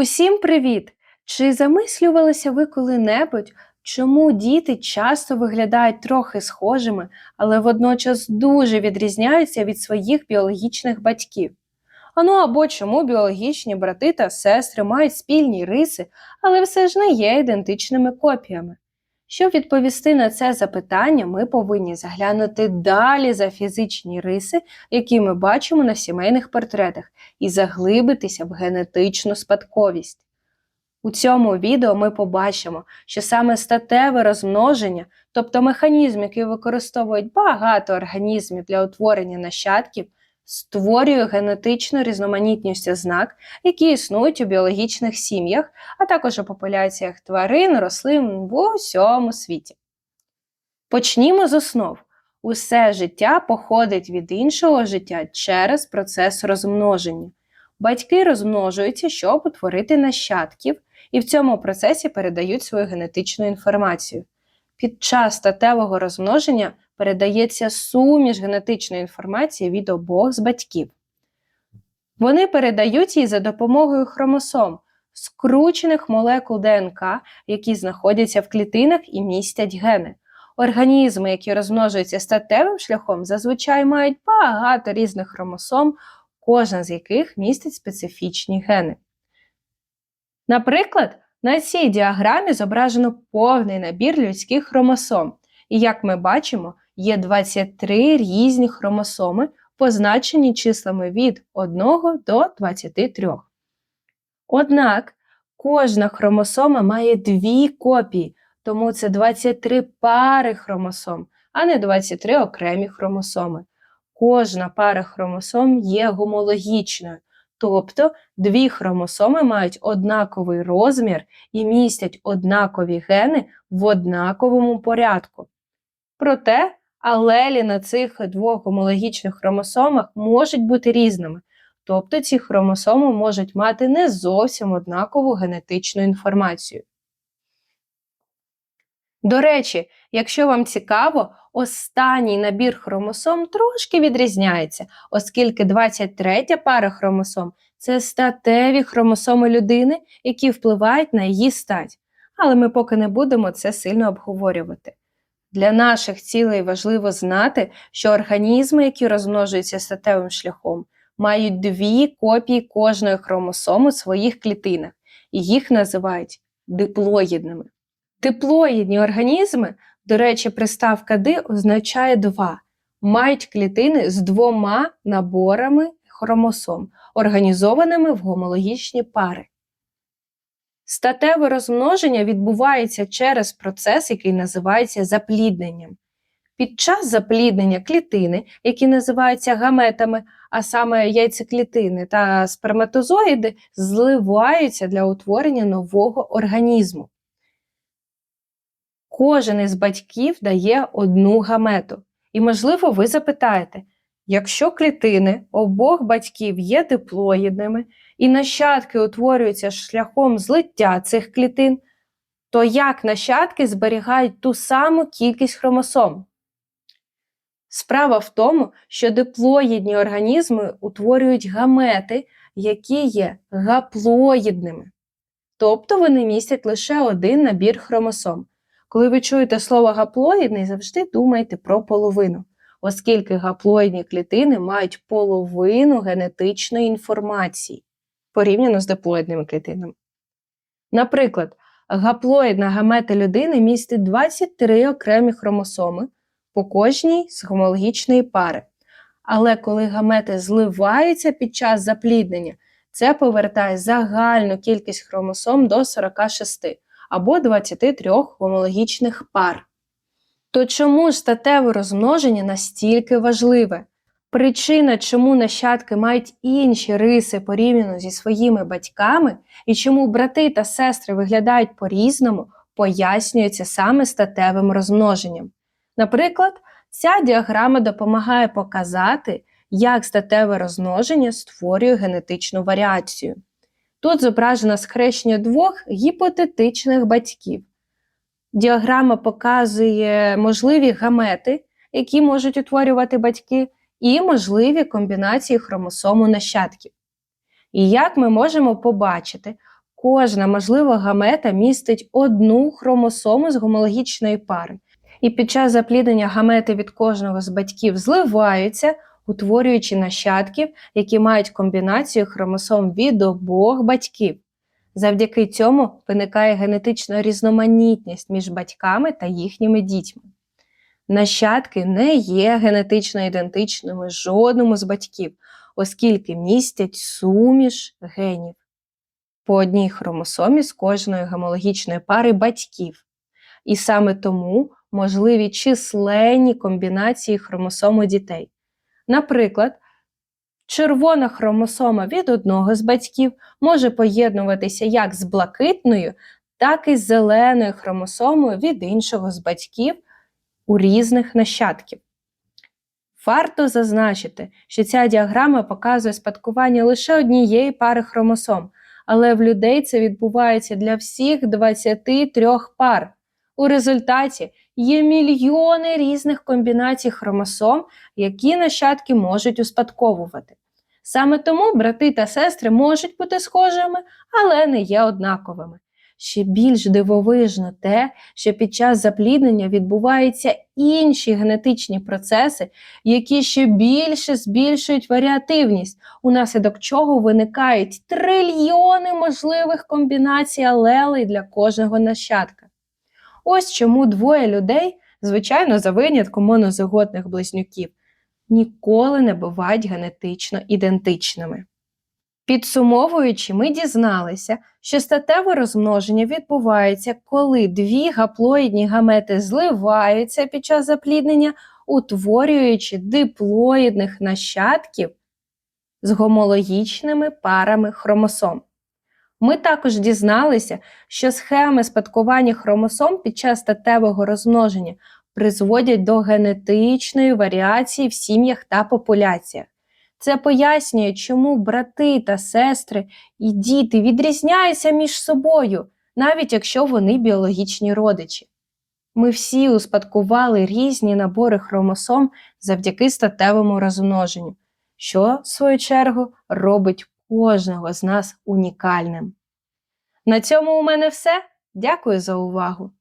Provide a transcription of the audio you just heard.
Усім привіт! Чи замислювалися ви коли-небудь, чому діти часто виглядають трохи схожими, але водночас дуже відрізняються від своїх біологічних батьків? А ну або чому біологічні брати та сестри мають спільні риси, але все ж не є ідентичними копіями? Щоб відповісти на це запитання, ми повинні заглянути далі за фізичні риси, які ми бачимо на сімейних портретах, і заглибитися в генетичну спадковість. У цьому відео ми побачимо, що саме статеве розмноження, тобто механізм, який використовують багато організмів для утворення нащадків, створює генетичну різноманітність ознак, які існують у біологічних сім'ях, а також у популяціях тварин, рослин в усьому світі. Почнімо з основ. Усе життя походить від іншого життя через процес розмноження. Батьки розмножуються, щоб утворити нащадків, і в цьому процесі передають свою генетичну інформацію. Під час статевого розмноження передається суміш генетичної інформації від обох з батьків. Вони передають її за допомогою хромосом, скручених молекул ДНК, які знаходяться в клітинах і містять гени. Організми, які розмножуються статевим шляхом, зазвичай мають багато різних хромосом, кожна з яких містить специфічні гени. Наприклад, на цій діаграмі зображено повний набір людських хромосом, і, як ми бачимо, є 23 різні хромосоми, позначені числами від 1 до 23. Однак кожна хромосома має дві копії, тому це 23 пари хромосом, а не 23 окремі хромосоми. Кожна пара хромосом є гомологічною, тобто дві хромосоми мають однаковий розмір і містять однакові гени в однаковому порядку. Проте алелі на цих двох гомологічних хромосомах можуть бути різними, тобто ці хромосоми можуть мати не зовсім однакову генетичну інформацію. До речі, якщо вам цікаво, останній набір хромосом трошки відрізняється, оскільки 23 пара хромосом це статеві хромосоми людини, які впливають на її стать. Але ми поки не будемо це сильно обговорювати. Для наших цілей важливо знати, що організми, які розмножуються статевим шляхом, мають дві копії кожної хромосоми своїх клітинах, і їх називають диплоїдними. Диплоїдні організми, до речі, приставка ди означає два, мають клітини з двома наборами хромосом, організованими в гомологічні пари. Статеве розмноження відбувається через процес, який називається заплідненням. Під час запліднення клітини, які називаються гаметами, а саме яйцеклітини та сперматозоїди, зливаються для утворення нового організму. Кожен із батьків дає одну гамету. І, можливо, ви запитаєте, якщо клітини обох батьків є диплоїдними і нащадки утворюються шляхом злиття цих клітин, то як нащадки зберігають ту саму кількість хромосом? Справа в тому, що диплоїдні організми утворюють гамети, які є гаплоїдними. Тобто вони містять лише один набір хромосом. Коли ви чуєте слово гаплоїдний, завжди думайте про половину, оскільки гаплоїдні клітини мають половину генетичної інформації порівняно з диплоїдними клітинами. Наприклад, гаплоїдна гамета людини містить 23 окремі хромосоми по кожній з гомологічної пари. Але коли гамети зливаються під час запліднення, це повертає загальну кількість хромосом до 46 або 23 гомологічних пар. То чому статеве розмноження настільки важливе? Причина, чому нащадки мають інші риси порівняно зі своїми батьками, і чому брати та сестри виглядають по-різному, пояснюється саме статевим розмноженням. Наприклад, ця діаграма допомагає показати, як статеве розмноження створює генетичну варіацію. Тут зображено схрещення двох гіпотетичних батьків. Діаграма показує можливі гамети, які можуть утворювати батьки, і можливі комбінації хромосому нащадків. І як ми можемо побачити, Кожна можлива гамета містить одну хромосому з гомологічної пари, і під час запліднення гамети від кожного з батьків зливаються, утворюючи нащадків, які мають комбінацію хромосом від обох батьків. Завдяки цьому виникає генетична різноманітність між батьками та їхніми дітьми. Нащадки не є генетично ідентичними жодному з батьків, оскільки містять суміш генів по одній хромосомі з кожної гомологічної пари батьків. І саме тому можливі численні комбінації хромосом у дітей. Наприклад, червона хромосома від одного з батьків може поєднуватися як з блакитною, так і з зеленою хромосомою від іншого з батьків у різних нащадків. Варто зазначити, що ця діаграма показує спадкування лише однієї пари хромосом, але в людей це відбувається для всіх 23 пар. У результаті є мільйони різних комбінацій хромосом, які нащадки можуть успадковувати. Саме тому брати та сестри можуть бути схожими, але не є однаковими. Ще більш дивовижно те, що під час запліднення відбуваються інші генетичні процеси, які ще більше збільшують варіативність, унаслідок чого виникають трильйони можливих комбінацій алелей для кожного нащадка. Ось чому двоє людей, звичайно, за винятком монозиготних близнюків, ніколи не бувають генетично ідентичними. Підсумовуючи, ми дізналися, що статеве розмноження відбувається, коли дві гаплоїдні гамети зливаються під час запліднення, утворюючи диплоїдних нащадків з гомологічними парами хромосом. Ми також дізналися, що схеми спадкування хромосом під час статевого розмноження призводять до генетичної варіації в сім'ях та популяціях. Це пояснює, чому брати та сестри і діти відрізняються між собою, навіть якщо вони біологічні родичі. Ми всі успадкували різні набори хромосом завдяки статевому розмноженню, що, в свою чергу, робить кожного з нас унікальним. На цьому у мене все. Дякую за увагу!